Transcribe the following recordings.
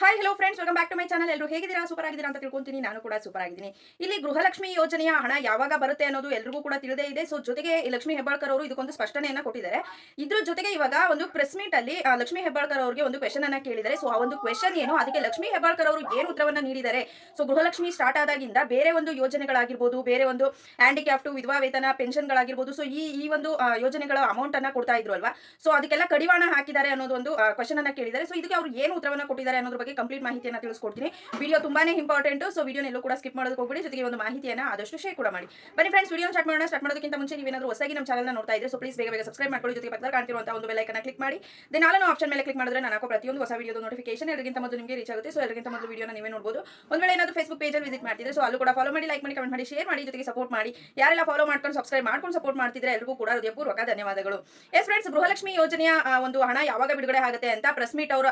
Hi hello friends welcome back to my channel ಎಲ್ಲರೂ ಹೇಗಿದ್ದೀರಾ? Super ಆಗಿದ್ದೀರಾ ಅಂತ ತಿಳ್ಕೊಂತೀನಿ. ನಾನು ಕೂಡ ಸೂಪರ್ ಆಗಿದ್ದೀನಿ. ಇಲ್ಲಿ ಗೃಹಲಕ್ಷ್ಮಿ ಯೋಜನೆಯ ಹಣ ಯಾವಾಗ ಬರುತ್ತೆ ಅನ್ನೋದು ಎಲ್ರಿಗೂ ಕೂಡ ತಿಳಿದೇ ಇದೆ. ಸೊ ಜೊತೆಗೆ ಲಕ್ಷ್ಮಿ ಹೆಬ್ಬಾಳ್ಕರ್ ಅವರು ಇದಕ್ಕೊಂದು ಸ್ಪಷ್ಟನೆಯನ್ನ ಕೊಟ್ಟಿದ್ದಾರೆ. ಇದ್ರ ಜೊತೆಗೆ ಇವಾಗ ಒಂದು ಪ್ರೆಸ್ ಮೀಟ್ ಅಲ್ಲಿ ಲಕ್ಷ್ಮಿ ಹೆಬ್ಬಾಳ್ಕರ್ ಅವರಿಗೆ ಒಂದು ಕ್ವೆಶನ್ ಅನ್ನ ಕೇಳಿದ್ದಾರೆ. ಸೊ ಆ ಒಂದು ಕ್ವೆಶನ್ ಏನು? ಅದಕ್ಕೆ ಲಕ್ಷ್ಮಿ ಹೆಬ್ಬಾಳ್ಕರ್ ಅವರು ಏನು ಉತ್ತರವನ್ನು ನೀಡಿದ್ದಾರೆ? ಸೊ ಗೃಹಲಕ್ಷ್ಮಿ ಸ್ಟಾರ್ಟ್ ಆದಾಗಿಂದ ಬೇರೆ ಒಂದು ಯೋಜನೆಗಳಾಗಿರ್ಬೋದು, ಬೇರೆ ಒಂದು ಹ್ಯಾಂಡಿಕ್ಯಾಫ್ಟು ವಿಧವಾ ವೇತನ ಪೆನ್ಷನ್ಗಳಾಗಿರ್ಬೋದು ಸೊ ಈ ಈ ಒಂದು ಯೋಜನೆಗಳ ಅಮೌಂಟ್ ಅನ್ನ ಕೊಡ್ತಾ ಇದ್ರು ಅಲ್ವಾ? ಸೊ ಅದಕ್ಕೆಲ್ಲ ಕಡಿವಾಣ ಹಾಕಿದ್ದಾರೆ ಅನ್ನೋದು ಒಂದು ಕ್ವಶನ್ ಅನ್ನ ಕೇಳಿದ್ದಾರೆ. ಸೊ ಇದಕ್ಕೆ ಅವರು ಏನು ಉತ್ತರವನ್ನು ಕೊಟ್ಟಿದ್ದಾರೆ ಅನ್ನೋದ್ರ ಬಗ್ಗೆ ಕಂಪ್ಲೀಟ್ ಮಾಹಿತಿಯನ್ನು ತಿಳಿಸ್ಕೊಡ್ತೀನಿ. ವಿಡಿಯೋ ತುಂಬಾನೇ ಇಂಪಾರ್ಟೆಂಟ್ ಸೊ ವಿಡಿಯೋ ಎಲ್ಲೂ ಕೂಡ ಸ್ಕಿಪ್ ಮಾಡೋದಕ್ಕೆ ಹೋಗ್ಬಿಡಿ. ಜೊತೆಗೆ ಒಂದು ಮಾಹಿತಿಯನ್ನು ಆದಷ್ಟು ಶೇರ್ ಕೂಡ ಮಾಡಿ. ಬನ್ನಿ ಫ್ರೆಂಡ್ಸ್ ವಿಡಿಯೋ ಸ್ಟಾರ್ಟ್ ಮಾಡೋಣ. ಸ್ಟಾರ್ಟ್ ಮಾಡೋದಕ್ಕಿಂತ ಮುಂಚೆ ನೀವೇನಾದ್ರೂ ಹೊಸಾಗಿ ನಮ್ಮ ಚಾನಲ್ನ ನೋಡ್ತಾ ಇದ್ರೆ ಸೊ ಪ್ಲೀಸ್ ಬೇಗ ಬೇಗ ಸಬ್ಸ್ಕ್ರೈಬ್ ಮಾಡ್ಕೊಳ್ಳಿ. ಜೊತೆಗೆ ಪಕ್ಕದಲ್ಲಿ ಕಾಣ್ತಿರುವಂತಹ ಒಂದು ಬೆಲ್ ಐಕನ್ನ ಕ್ಲಿಕ್ ಮಾಡಿ. ದೆನ್ ಆಲೋ ಆಪ್ಷನ್ ಮೇಲೆ ಕ್ಲಿಕ್ ಮಾಡಿದ್ರೆ ನಾನು ಪ್ರತಿಯೊಂದು ಹೊಸ ವಿಡಿಯೋದ ನೋಟಿಫಿಕೇಶನ್ ಎಲ್ಲರಿಗಿಂತ ಮೊದಲು ನಿಮಗೆ ರೀಚ್ ಆಗುತ್ತೆ. ಸೊ ಎಲ್ಲರಿಗಿಂತ ಮೊದಲು ವಿಡಿಯೋನ ನೀವೇ ನೋಡಬಹುದು ಒಂದು ವೇಳೆ ಏನಾದರೂ ಫೇಸ್ಬುಕ್ ಪೇಜಲ್ಲಿ ವಿಸಿಟ್ ಮಾಡ್ತಿದ್ರೆ ಸೊ ಅಲ್ಲೂ ಕೂಡ ಫಾಲೋ ಮಾಡಿ ಲೈಕ್ ಮಾಡಿ ಕಮೆಂಟ್ ಮಾಡಿ ಶೇರ್ ಮಾಡಿ, ಜೊತೆಗೆ ಸಪೋರ್ಟ್ ಮಾಡಿ. ಯಾರೆಲ್ಲ ಫಾಲೋ ಮಾಡ್ಕೊಂಡು ಸಬ್ಸ್ಕ್ರೈಬ್ ಮಾಡ್ಕೊಂಡು ಸಪೋರ್ಟ್ ಮಾಡ್ತಿದ್ರೆ ಎಲ್ಲರಿಗೂ ಕೂಡ ಹೃದಯಪೂರ್ವಕ ಧನ್ಯವಾದಗಳು. ಎಸ್ ಫ್ರೆಂಡ್ಸ್ ಗೃಹಲಕ್ಷ್ಮಿ ಯೋಜನೆಯ ಒಂದು ಹಣ ಯಾವಾಗ ಬಿಡುಗಡೆ ಆಗುತ್ತೆ ಅಂತ ಪ್ರೆಸ್ ಮೀಟ್ ಅವರ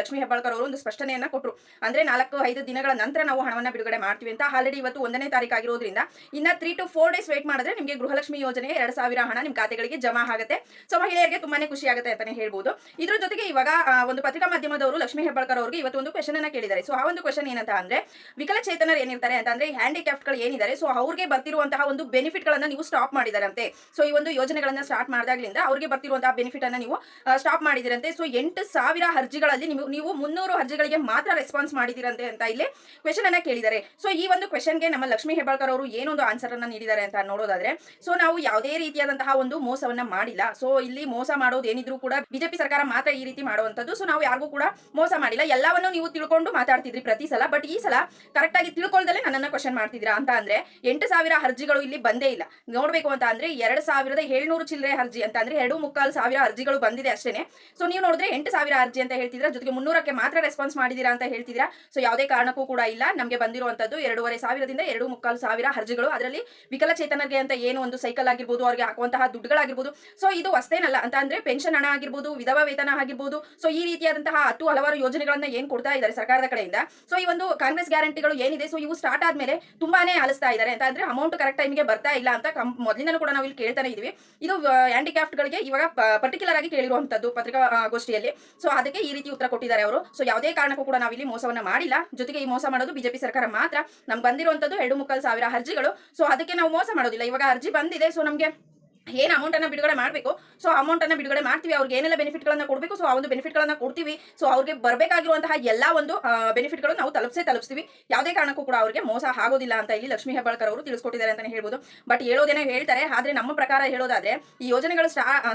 ಲಕ್ಷ್ಮಿ ಹೆಬ್ಬಾಳ್ಕರ್ ಅವರು ಒಂದು ಸ್ಪಷ್ಟನೆಯನ್ನ ಕೊಟ್ಟರು ಅಂದ್ರೆ ನಾಲ್ಕು, ಐದು ದಿನಗಳ ನಂತರ ನಾವು ಹಣವನ್ನ ಬಿಡುಗಡೆ ಮಾಡ್ತೀವಿ ಅಂತ ಆಲ್ರೆಡಿ ಇವತ್ತು ಒಂದನೇ ತಾರೀಕು ಆಗಿರೋದ್ರಿಂದ ಇನ್ನ three to four days wait ಮಾಡಿದ್ರೆ ನಿಮಗೆ ಗೃಹಲಕ್ಷ್ಮಿ ಯೋಜನೆ ಎರಡ್ ಸಾವಿರ ಹಣ ನಿಮ್ಮ ಖಾತೆಗಳಿಗೆ ಜಮಾ ಆಗುತ್ತೆ. ಸೊ ಮಹಿಳೆಯರಿಗೆ ತುಂಬಾನೇ ಖುಷಿ ಆಗುತ್ತೆ ಅಂತಾನೆ ಹೇಳ್ಬೋದು. ಇದ್ರ ಜೊತೆಗೆ ಇವಾಗ ಒಂದು ಪತ್ರಿಕಾ ಮಾಧ್ಯಮದವರು ಲಕ್ಷ್ಮಿ ಹೆಬ್ಬಾಳ್ಕರ್ ಅವರಿಗೆ ಇವತ್ತು ಒಂದು ಕ್ವಶನ್ ಅನ್ನ ಕೇಳಿದ್ದಾರೆ. ಸೊ ಆ ಒಂದು ಕ್ವಶನ್ ಏನಂತ ಅಂದ್ರೆ, ವಿಕಲಚೇತನರು ಏನಿರ್ತಾರೆ ಅಂತ ಅಂದ್ರೆ ಹ್ಯಾಂಡಿಕ್ಯಾಫ್ಟ್ಗಳು ಏನಿದ್ದಾರೆ ಸೊ ಅವ್ರಿಗೆ ಬರ್ತಿರುವಂತಹ ಒಂದು ಬೆನಿಫಿಟ್ ಗಳನ್ನ ನೀವು ಸ್ಟಾಪ್ ಮಾಡಿದಾರಂತೆ. ಸೊ ಈ ಒಂದು ಯೋಜನೆಗಳನ್ನ ಸ್ಟಾರ್ಟ್ ಮಾಡಿದಾಗ್ಲಿಂದ ಅವ್ರಿಗೆ ಬರ್ತಿರುವಂತಹ ಬೆನಿಫಿಟ್ ಅನ್ನ ನೀವು ಸ್ಟಾಪ್ ಮಾಡಿದಿರಂತೆ. ಸೊ ಎಂಟು ಸಾವಿರ ಅರ್ಜಿಗಳಲ್ಲಿ ನೀವು ನೀವು ಮುನ್ನೂರು ಅರ್ಜಿಗಳಿಗೆ ಮಾತ್ರ ರೆಸ್ಪಾನ್ಸ್ ಮಾಡಿದಿರಂತೆ ಅಂತ ಇಲ್ಲಿ ಕ್ವೆಶನ್ ಅನ್ನ ಕೇಳಿದ್ದಾರೆ. ಸೊ ಈ ಒಂದು ಕ್ವೆಶನ್ಗೆ ನಮ್ಮ ಲಕ್ಷ್ಮಿ ಹೆಬ್ಬಾಳ್ಕರ್ ಅವರು ಏನೊಂದು ಆನ್ಸರ್ ಅನ್ನ ನೀಡಿದ್ದಾರೆ ಅಂತ ನೋಡೋದಾದ್ರೆ ಸೊ ನಾವು ಯಾವುದೇ ರೀತಿಯಾದಂತಹ ಒಂದು ಮೋಸವನ್ನ ಮಾಡಿಲ್ಲ. ಸೊ ಇಲ್ಲಿ ಮೋಸ ಮಾಡೋದು ಏನಿದ್ರು ಕೂಡ ಬಿಜೆಪಿ ಸರ್ಕಾರ ಮಾತ್ರ ಈ ರೀತಿ ಮಾಡುವಂತದ್ದು ಸೊ ನಾವು ಯಾರಿಗೂ ಕೂಡ ಮೋಸ ಮಾಡಿಲ್ಲ. ಎಲ್ಲವನ್ನು ನೀವು ತಿಳ್ಕೊಂಡು ಮಾತಾಡ್ತಿದ್ರಿ ಪ್ರತಿ ಸಲ. ಬಟ್ ಈ ಸಲ ಕರೆಕ್ಟ್ ಆಗಿ ತಿಳ್ಕೊಳ್ದಲೆ ನನ್ನನ್ನ ಕ್ವಶನ್ ಮಾಡ್ತಿದ್ದೀರಾ ಅಂತ ಅಂದ್ರೆ, ಎಂಟು ಸಾವಿರ ಅರ್ಜಿಗಳು ಇಲ್ಲಿ ಬಂದೇ ಇಲ್ಲ. ನೋಡ್ಬೇಕು ಅಂತ ಅಂದ್ರೆ, ಎರಡ್ ಸಾವಿರದ ಏಳ್ನೂರು ಚಿಲ್ಲರೆ ಅರ್ಜಿ ಅಂತ ಅಂದ್ರೆ, ಎರಡು ಮುಕ್ಕಾಲು ಸಾವಿರ ಅರ್ಜಿಗಳು ಬಂದಿದೆ ಅಷ್ಟೇನೆ. ಸೊ ನೀವು ನೋಡಿದ್ರೆ ಎಂಟು ಸಾವಿರ ಅರ್ಜಿ ಅಂತ ಹೇಳ್ತಿದ್ರೆ. ಜೊತೆಗೆ ಮುನ್ನೂರಕ್ಕೆ ಮಾತ್ರ ರೆಸ್ಪಾನ್ಸ್ ಮಾಡಿದೀರಾ ಅಂತ ಹೇಳ್ತಿದ್ದೀರಾ? ಸೊ ಯಾವುದೇ ಕಾರಣಕ್ಕೂ ಕೂಡ ಇಲ್ಲ. ನಮಗೆ ಬಂದಿರುವಂತದ್ದು ಎರಡೂವರೆ ಸಾವಿರದಿಂದ ಎರಡು ಮುಕ್ಕಾಲು ಸಾವಿರ ಅರ್ಜಿಗಳು. ಅದರಲ್ಲಿ ವಿಕಲಚೇತನರಿಗೆ ಅಂತ ಏನು ಒಂದು ಸೈಕಲ್ ಆಗಿರ್ಬೋದು ಅವ್ರಿಗೆ ಹಾಕುವಂತಹ ದುಡ್ಡುಗಳಾಗಿರ್ಬೋದು. ಸೊ ಇದು ಅಷ್ಟೇನಲ್ಲ. ಅಂತ ಅಂದ್ರೆ ಪೆನ್ಷನ್ ಹಣ ಆಗಿರ್ಬೋದು ವಿಧವಾ ವೇತನ ಆಗಿರ್ಬೋದು. ಸೊ ಈ ರೀತಿಯಾದಂತಹ ಹತ್ತು ಹಲವಾರು ಯೋಜನೆಗಳನ್ನ ಏನ್ ಕೊಡ್ತಾ ಇದ್ದಾರೆ ಸರ್ಕಾರದ ಕಡೆಯಿಂದ. ಸೊ ಈ ಒಂದು ಕಾಂಗ್ರೆಸ್ ಗ್ಯಾರಂಟಿಗಳು ಏನಿದೆ? ಸೊ ಇವು ಸ್ಟಾರ್ಟ್ ಆದ್ಮೇಲೆ ತುಂಬಾನೇ ಆಲಿಸ್ತಾ ಇದ್ದಾರೆ. ಅಂತ ಅಂದ್ರೆ ಅಮೌಂಟ್ ಕರೆಕ್ಟ್ ಟೈಮ್ಗೆ ಬರ್ತಾ ಇಲ್ಲ ಅಂತ ಮೊದಲಿಂದನೂ ಕೂಡ ನಾವು ಇಲ್ಲಿ ಕೇಳ್ತಾನೆ ಇದೀವಿ. ಇದು ಹ್ಯಾಂಡಿಕ್ರಾಫ್ಟ್ ಗಳಿಗೆ ಇವಾಗ ಪರ್ಟಿಕ್ಯುಲರ್ ಆಗಿ ಕೇಳಿರುವಂತದ್ದು ಪತ್ರಿಕಾ ಆ, ಗೋಷ್ಠಿಯಲ್ಲಿ ಸೊ ಅದಕ್ಕೆ ಈ ರೀತಿ ಉತ್ತರ ಕೊಟ್ಟಿದ್ದಾರೆ ಅವರು. ಸೊ ಯಾವುದೇ ಕಾರಣಕ್ಕೂ ಕೂಡ ನಾವಿಲ್ಲಿ ಮೋಸವನ್ನ ಮಾಡಿಲ್ಲ. ಜೊತೆಗೆ ಈ ಮೋಸ ಮಾಡೋದು ಬಿಜೆಪಿ ಸರ್ಕಾರ ಮಾತ್ರ. ನಮ್ಗೆ ಬಂದಿರುವಂತದ್ದು ಎರಡು ಮುಕ್ಕಾಲು ಸಾವಿರ ಅರ್ಜಿಗಳು. ಸೊ ಅದಕ್ಕೆ ನಾವು ಮೋಸ ಮಾಡೋದಿಲ್ಲ. ಇವಾಗ ಅರ್ಜಿ ಬಂದಿದೆ. ಸೊ ನಮಗೆ ಏನು ಅಮೌಂಟನ್ನು ಬಿಡುಗಡೆ ಮಾಡಬೇಕು? ಸೊ ಅಮೌಂಟನ್ನು ಬಿಡುಗಡೆ ಮಾಡ್ತೀವಿ. ಅವ್ರಿಗೆ ಏನೆಲ್ಲ ಬೆನಿಫಿಟ್ಗಳನ್ನು ಕೊಡಬೇಕು? ಸೊ ಆ ಒಂದು ಬೆನಿಫಿಟ್ಗಳನ್ನು ಕೊಡ್ತೀವಿ. ಸೊ ಅವ್ರಿಗೆ ಬರಬೇಕಾಗಿರುವಂತಹ ಎಲ್ಲ ಒಂದು ಬೆನಿಫಿಟ್ಗಳು ನಾವು ತಲುಪಿಸೇ ತಲುಪಿಸ್ತೀವಿ. ಯಾವುದೇ ಕಾರಣಕ್ಕೂ ಕೂಡ ಅವ್ರಿಗೆ ಮೋಸ ಆಗೋದಿಲ್ಲ ಅಂತ ಇಲ್ಲಿ ಲಕ್ಷ್ಮೀ ಹೆಬ್ಬಾಳ್ಕರ್ ಅವರು ತಿಳಿಸ್ಕೊಟ್ಟಿದ್ದಾರೆ ಅಂತಲೇ ಹೇಳ್ಬೋದು. ಬಟ್ ಹೇಳೋದೇನೋ ಹೇಳ್ತಾರೆ. ಆದ್ರೆ ನಮ್ಮ ಪ್ರಕಾರ ಹೇಳೋದಾದ್ರೆ, ಈ ಯೋಜನೆಗಳು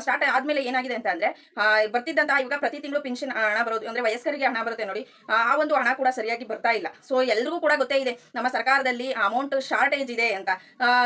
ಸ್ಟಾರ್ಟ್ ಆದಮೇಲೆ ಏನಾಗಿದೆ ಅಂತ ಅಂದರೆ ಬರ್ತಿದ್ದಂತಹ ಇವಾಗ ಪ್ರತಿ ತಿಂಗಳು ಪೆನ್ಷನ್ ಹಣ ಬರೋದು, ಅಂದರೆ ವಯಸ್ಕರಿಗೆ ಹಣ ಬರುತ್ತೆ ನೋಡಿ, ಆ ಆ ಒಂದು ಹಣ ಕೂಡ ಸರಿಯಾಗಿ ಬರ್ತಾ ಇಲ್ಲ. ಸೊ ಎಲ್ರಿಗೂ ಕೂಡ ಗೊತ್ತೇ ಇದೆ, ನಮ್ಮ ಸರ್ಕಾರದಲ್ಲಿ ಅಮೌಂಟ್ ಶಾರ್ಟೇಜ್ ಇದೆ ಅಂತ.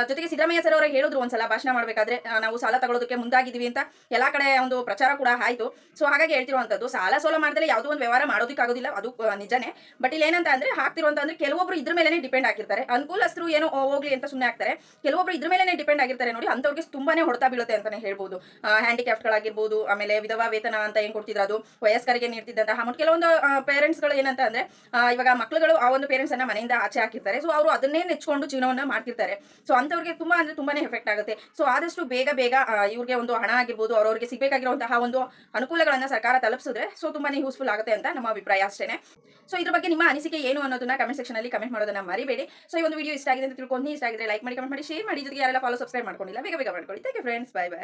ಜೊತೆಗೆ ಸಿದ್ದರಾಮಯ್ಯ ಸರ್ ಅವರು ಹೇಳಿದ್ರು ಒಂದ್ಸಲ ಭಾಷಣ ಮಾಡಬೇಕಾದ್ರೆ ನಾವು ಸಾಲ ತಗೊಳ್ಳೋದಕ್ಕೆ ಮುಂದಾಗಿದ್ದೀವಿ ಅಂತ ಎಲ್ಲಾ ಕಡೆ ಒಂದು ಪ್ರಚಾರ ಕೂಡ ಆಯ್ತು. ಸೊ ಹಾಗಾಗಿ ಹೇಳ್ತಿರುವಂಥದ್ದು ಸಾಲ ಸೋಲ ಮಾಡಿದ್ರೆ ಯಾವುದೋ ಒಂದು ವ್ಯವಹಾರ ಮಾಡೋದಕ್ಕಾಗೋದಿಲ್ಲ, ಅದು ನಿಜನೇ. ಬಟ್ ಇಲ್ಲಿ ಏನಂತ ಅಂದ್ರೆ ಹಾಕ್ತಿರುವಂತ ಅಂದ್ರೆ ಕೆಲವೊಬ್ರು ಇದ್ರ ಮೇಲೆ ಡಿಪೆಂಡ್ ಆಗಿರ್ತಾರೆ. ಅನುಕೂಲಸ್ಥರು ಏನೋ ಹೋಗ್ಲಿ ಅಂತ ಸುಮ್ಮನೆ ಆಗ್ತಾರೆ ಕೆಲವೊಬ್ರು ಇದ್ರ ಮೇಲೆ ಡಿಪೆಂಡ್ ಆಗಿರ್ತಾರೆ ನೋಡಿ ಅಂತವ್ರಿಗೆ ತುಂಬಾನೇ ಹೊಡೆತ ಬೀಳುತ್ತೆ ಅಂತಾನೆ ಹೇಳ್ಬೋದು. ಹ್ಯಾಂಡಿಕ್ಯಾಫ್ಟ್ಗಳಾಗಿರ್ಬೋದು ಆಮೇಲೆ ವಿಧವಾ ವೇತನ ಅಂತ ಏನು ಕೊಡ್ತಿದ್ರು ಅದು, ವಯಸ್ಕರಿಗೆ ನೀಡ್ತಿದ್ದಂತಹ ಅಮೌಂಟ್ ಕೆಲವೊಂದು ಪೇರೆಂಟ್ಸ್ಗಳು ಏನಂತ ಅಂದ್ರೆ ಇವಾಗ ಮಕ್ಕಳುಗಳು ಆ ಒಂದು ಪೇರೆಂಟ್ಸ್ ಅನ್ನ ಮನೆಯಿಂದ ಆಚೆ ಹಾಕಿರ್ತಾರೆ. ಸೊ ಅವರು ಅದನ್ನೇ ನೆಚ್ಕೊಂಡು ಜೀವನವನ್ನು ಮಾಡ್ತಿರ್ತಾರೆ. ಸೊ ಅಂತವ್ರಿಗೆ ತುಂಬಾ ಅಂದ್ರೆ ತುಂಬಾನೇ ಎಫೆಕ್ಟ್ ಆಗುತ್ತೆ. ಸೊ ಆದಷ್ಟು ಬೇಗ ಬೇಗ ಇವ್ರಿಗೆ ಒಂದು ಹಣ ಆಗಿರ್ಬೋದು, ಅವ್ರವ್ರಿಗೆ ಸಿಗಬೇಕಾಗಿರುವಂತಹ ಒಂದು ಅನುಕೂಲಗಳನ್ನ ಸರ್ಕಾರ ತಲುಪಿಸಿದ್ರೆ ಸೊ ತುಂಬಾನೇ ಯೂಸ್ಫುಲ್ ಆಗುತ್ತೆ ಅಂತ ನಮ್ಮ ಅಭಿಪ್ರಾಯ ಅಷ್ಟೇ ಸೊ ಇದ್ರ ಬಗ್ಗೆ ನಿಮ್ಮ ಅನಿಸಿಕೆ ಏನು ಅನ್ನೋದನ್ನ ಕಮೆಂಟ್ ಸೆಕ್ಷನ್ ಅಲ್ಲಿ ಕಮೆಂಟ್ ಮಾಡೋದನ್ನ ಮರಿಬೇಡಿ. ಸೊ ಈ ಒಂದು ವಿಡಿಯೋ ಇಷ್ಟ ಆಗಿದೆ ಅಂತ ತಿಳ್ಕೊಂಡು ಇಷ್ಟ ಆಗಿದ್ರೆ ಲೈಕ್ ಮಾಡಿ ಕಮೆಂಟ್ ಮಾಡಿ ಶೇರ್ ಮಾಡಿ. ಜೊತೆಗೆ ಯಾರೆಲ್ಲ ಫಾಲೋ ಸಬ್ಸ್ಕ್ರೈಬ್ ಮಾಡ್ಕೊಂಡಿಲ್ಲ, ಬೇಗ ಬೇಗ ಮಾಡ್ಕೊಳ್ಳಿ. You friends bye bye